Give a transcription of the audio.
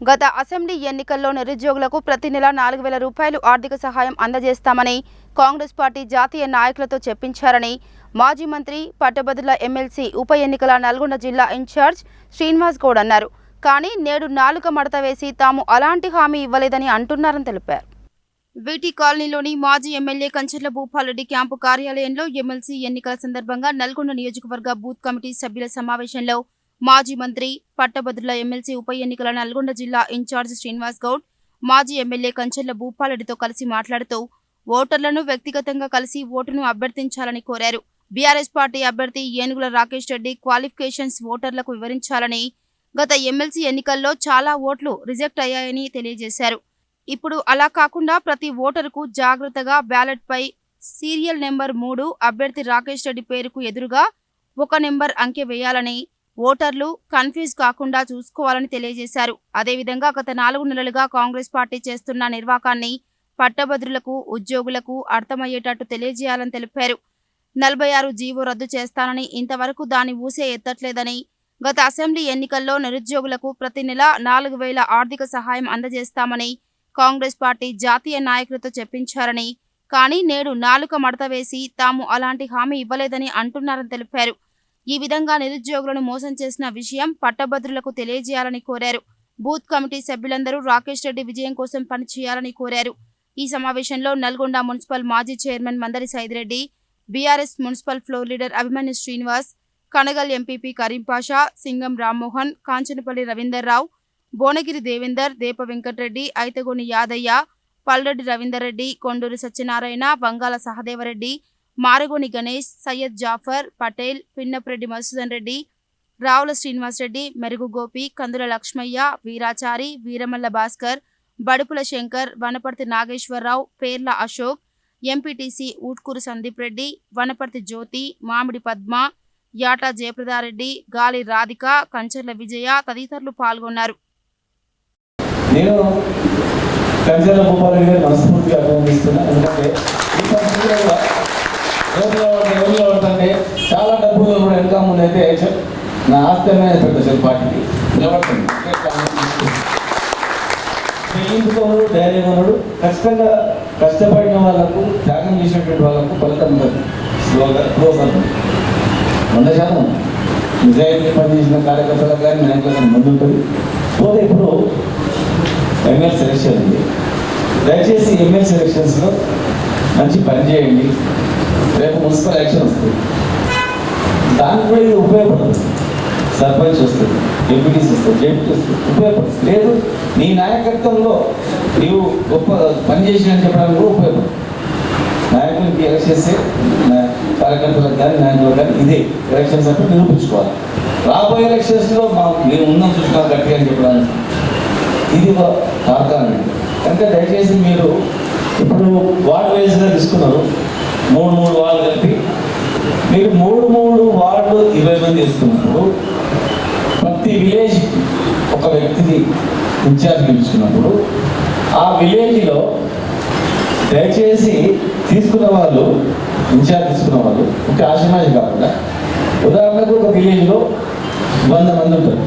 గత అసెంబ్లీ ఎన్నికల్లో నిరుద్యోగులకు ప్రతి నెల నాలుగు వేల రూపాయలు ఆర్థిక సహాయం అందజేస్తామని కాంగ్రెస్ పార్టీ జాతీయ నాయకులతో చెప్పించారని మాజీ మంత్రి పట్టభద్రుల ఎమ్మెల్సీ ఉప ఎన్నికల నల్గొండ జిల్లా ఇన్ఛార్జ్ శ్రీనివాస్ గౌడ్ అన్నారు. కానీ నేడు నాలుక మడత వేసి తాము అలాంటి హామీ ఇవ్వలేదని అంటున్నారని తెలిపారు. వీటి కాలనీలోని మాజీ ఎమ్మెల్యే కంచర్ల భూపాలరెడ్డి క్యాంపు కార్యాలయంలో ఎమ్మెల్సీ ఎన్నికల సందర్భంగా నల్గొండ నియోజకవర్గ బూత్ కమిటీ సభ్యుల సమావేశంలో మాజీ మంత్రి పట్టభద్రుల ఎమ్మెల్సీ ఉప ఎన్నికల నల్గొండ జిల్లా ఇన్ఛార్జ్ శ్రీనివాస్ గౌడ్ మాజీ ఎమ్మెల్యే కంచెల్ల భూపాలరెడ్డితో కలిసి మాట్లాడుతూ ఓటర్లను వ్యక్తిగతంగా కలిసి ఓటును అభ్యర్థించాలని కోరారు. బీఆర్ఎస్ పార్టీ అభ్యర్థి ఏనుగుల రాకేష్ రెడ్డి క్వాలిఫికేషన్స్ ఓటర్లకు వివరించాలని గత ఎమ్మెల్సీ ఎన్నికల్లో చాలా ఓట్లు రిజెక్ట్ అయ్యాయని తెలియజేశారు. ఇప్పుడు అలా కాకుండా ప్రతి ఓటరుకు జాగ్రత్తగా బ్యాలెట్ పై సీరియల్ నెంబర్ మూడు అభ్యర్థి రాకేష్ రెడ్డి పేరుకు ఎదురుగా ఒక నెంబర్ అంకె వేయాలని ఓటర్లు కన్ఫ్యూజ్ కాకుండా చూసుకోవాలని తెలియజేశారు. అదేవిధంగా గత నాలుగు నెలలుగా కాంగ్రెస్ పార్టీ చేస్తున్న నిర్వాకాన్ని పట్టభద్రులకు ఉద్యోగులకు అర్థమయ్యేటట్టు తెలియజేయాలని తెలిపారు. నలభై ఆరు జీవో రద్దు చేస్తానని ఇంతవరకు దాని ఊసే ఎత్తట్లేదని గత అసెంబ్లీ ఎన్నికల్లో నిరుద్యోగులకు ప్రతి నెల నాలుగు వేల ఆర్థిక సహాయం అందజేస్తామని కాంగ్రెస్ పార్టీ జాతీయ నాయకులతో చెప్పించారని కానీ నేడు నాలుక మడత వేసి తాము అలాంటి హామీ ఇవ్వలేదని అంటున్నారని తెలిపారు. ఈ విధంగా నిరుద్యోగులను మోసం చేసిన విషయం పట్టభద్రులకు తెలియజేయాలని కోరారు. బూత్ కమిటీ సభ్యులందరూ రాకేష్ రెడ్డి విజయం కోసం పనిచేయాలని కోరారు. ఈ సమావేశంలో నల్గొండ మున్సిపల్ మాజీ chairman Mandari Saidireddy BRS municipal floor leader Abhimanyu Srinivas Kanagal MPP Karimpasha Singam Rammohan Kanchanapalli Ravinderrao Bhuvanagiri Devender Depa Venkatreddy Aithagoni Yadaiah Palreddy Ravinder Reddy Konduri Satyanarayana Vangala Sahadevreddy Maragoni Ganesh Syed Jafar Patel Pinnapreddy Madhusudan Reddy Ravula Srinivasreddy Merugu Gopi Kandula Lakshmaiah Veerachari Veeramalla Bhaskar Badupula Shankar Vanaparthi Nageswararao Perla Ashok MPTC Utkur Sandeep Reddy Vanaparthi Jyothi Mamidi Padma యాటా జయప్రదారెడ్డి గాలి రాధిక కంచర్ల విజయ తదితరులు పాల్గొన్నారు. నేను గారిని మనస్ఫూర్తిగా అభినందిస్తున్నా. ఎందుకంటే ఈ పరిస్థితుల్లో ఎవరిలో చాలా డబ్బులు కూడా ఇన్కమ్ ముందు అయితే నా ఆస్తి అనేది పెద్ద చెప్ పార్టీకి నిలబడుతుంది చేయించుకోడు ధైర్యం ఉన్నాడు ఖచ్చితంగా కష్టపడిన వాళ్ళకు త్యాగం చేసినటువంటి వాళ్ళకు ఫలితం ఉంటుంది వంద శాతం. నిజాయితీ పనిచేసిన కార్యకర్తలకు కానీ నాయకులకు కానీ ముందు ఉంటుంది. పోతే ఇప్పుడు ఎమ్మెల్యే సెలెక్షన్ ఉంది. దయచేసి ఎమ్మెల్యే సెలెక్షన్స్లో మంచి పని చేయండి. రేపు మున్సిపల్ ఎలక్షన్ వస్తుంది. దానికి కూడా ఇది ఉపయోగపడుతుంది. సర్పంచ్ వస్తుంది ఎంపీటీసీ వస్తుంది జేపీ వస్తుంది ఉపయోగపడుతుంది. లేదు నీ నాయకత్వంలో నీవు గొప్ప పని చేసినని చెప్పడానికి కూడా ఉపయోగపడుతుంది. నాయకులకి ఎలక్షన్సే నా- కార్యకర్తలకు కానీ నాయకులకు కానీ ఇదే ఎలక్షన్స్ అప్పుడు నిరూపించుకోవాలి. రాబోయే ఎలక్షన్స్లో మా మేము ఉన్నాం చూసుకోవాలి గట్టిగా అని చెప్పడానికి. ఇది వాగ్దానం కనుక దయచేసి మీరు ఇప్పుడు వార్డు వైజ్గా తీసుకున్నారు. మూడు మూడు వాళ్ళు కలిపి. మీరు మూడు మూడు వార్డులు ఇరవై మంది తీసుకున్నప్పుడు ప్రతి విలేజ్ ఒక వ్యక్తిని ఇన్ఛార్జ్ పిలుచుకున్నప్పుడు ఆ విలేజ్లో దయచేసి తీసుకున్న వాళ్ళు ఇన్ఛార్జ్ తీసుకున్న వాళ్ళు ఒక ఆశమాషి కాకుండా ఉదాహరణకు ఒక విలేజ్లో వంద మంది ఉంటారు.